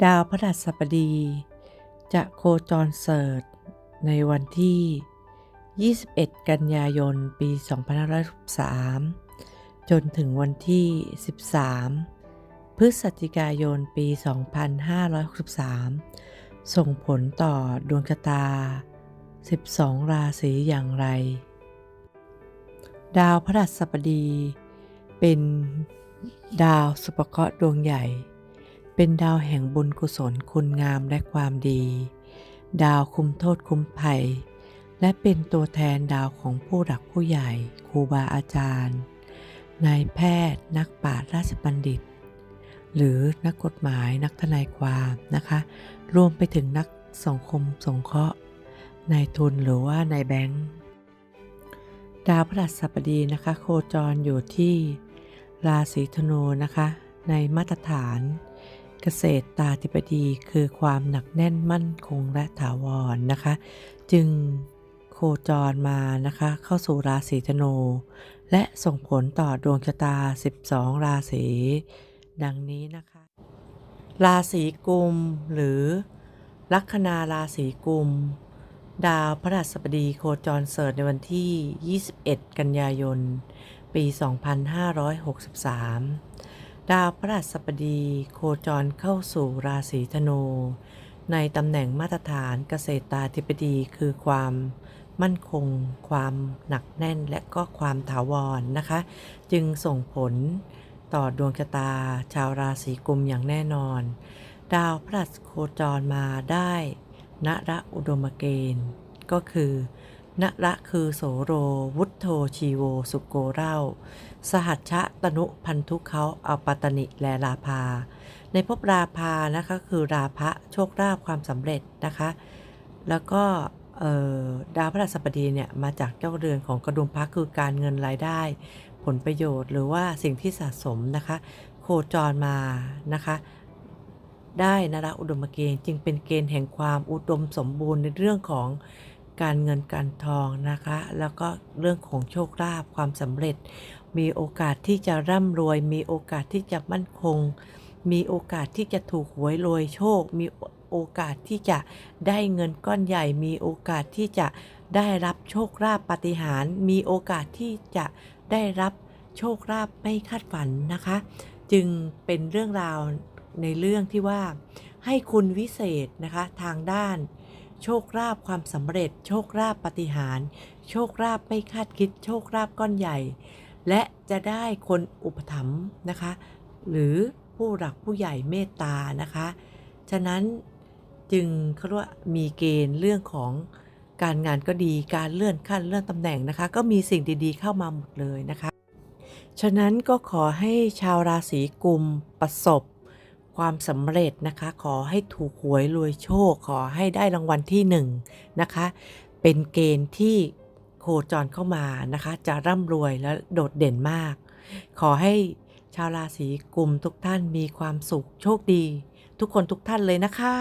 ดาวพฤหัสบดี จะโคจรเสริฐในวันที่ 21 กันยายน ปี 2563 จนถึงวันที่ 13 พฤศจิกายน ปี 2563 ส่งผลต่อดวงชะตา 12 ราศีอย่างไร ดาวพฤหัสบดี เป็นดาวสุภเคราะห์ดวงใหญ่ เป็นดาวแห่งบุญกุศลคุณงามและความดี ดาวคุ้มโทษคุ้มภัย และเป็นตัวแทนดาวของผู้หลักผู้ใหญ่ครูบาอาจารย์นายแพทย์ นักปราชญ์ราชบัณฑิต หรือนักกฎหมายนักทนายความนะคะ รวมไปถึงนักสังคมสงเคราะห์นายทุนหรือว่านายแบงค์ดาวพฤหัสบดีนะคะ โคจรอยู่ที่ราศีธนูนะคะ ในมาตรฐาน เกษตรตาธิบดีคือความหนักแน่นมั่นคงและถาวรนะคะ จึงโคจรมานะคะเข้าสู่ราศีธนู และส่งผลต่อดวงชะตา 12 ราศี ดังนี้นะคะ ราศีกุมหรือลัคนาราศีกุม ดาวพฤหัสบดีโคจรเสริฐในวันที่ 21 กันยายน ปี 2563 ดาวพฤหัสบดีโคจรเข้าสู่ราศีธนู ในตำแหน่งมาตรฐานเกษตรตาธิบดีคือความมั่นคง ความหนักแน่นและก็ความถาวรนนะคะ จึงส่งผลต่อดวงชะตา ชาวราศีกุมอย่างแน่นอน ดาวพฤหัสโคจรมาได้ณระอุดมเกณฑ์ ก็คือ ณระคือโสโร วุฒโธชีโว สุโกเร่า สหัชชะตนุพันธุเขาอัปตนิและราภา ในภพราภานะคะคือราพะโชคลาภความสำเร็จนะคะ แล้วก็ดาวพฤหัสบดีเนี่ยมาจากเจ้าเรือนของกระดุมพระคือการเงินรายได้ ผลประโยชน์หรือว่าสิ่งที่สะสมนะคะ โคจรมานะคะได้นราอุดมเกณฑ์จึงเป็นเกณฑ์แห่งความอุดมสมบูรณ์ในเรื่องของ การเงินการทองนะคะ แล้วก็เรื่องของโชคลาภความสำเร็จ มีโอกาสที่จะร่ำรวย มีโอกาสที่จะมั่นคง มีโอกาสที่จะถูกหวยรวยโชค มีโอกาสที่จะได้เงินก้อนใหญ่ มีโอกาสที่จะได้รับโชคลาภปาฏิหาร มีโอกาสที่จะได้รับโชคลาภไม่คาดฝันนะคะ จึงเป็นเรื่องราวในเรื่องที่ว่าให้คุณวิเศษนะคะทางด้าน โชคลาภความสำเร็จ โชคลาภปฏิหาร โชคลาภไม่คาดคิด โชคลาภก้อนใหญ่ และจะได้คนอุปถัมภ์นะคะ หรือผู้หลักผู้ใหญ่เมตตานะคะ ฉะนั้นจึงเขาเรียกว่ามีเกณฑ์เรื่องของการงานก็ดีการเลื่อนขั้นเลื่อนตำแหน่งนะคะ ก็มีสิ่งดีๆเข้ามาหมดเลยนะคะ ฉะนั้นก็ขอให้ชาวราศีกุมประสบ ความสำเร็จนะคะ ขอให้ถูกหวยรวยโชค ขอให้ได้รางวัลที่หนึ่งนะคะ เป็นเกณฑ์ที่โคจรเข้ามานะคะ จะร่ำรวยและโดดเด่นมาก ขอให้ชาวราศีกุมทุกท่านมีความสุขโชคดี ทุกคนทุกท่านเลยนะคะ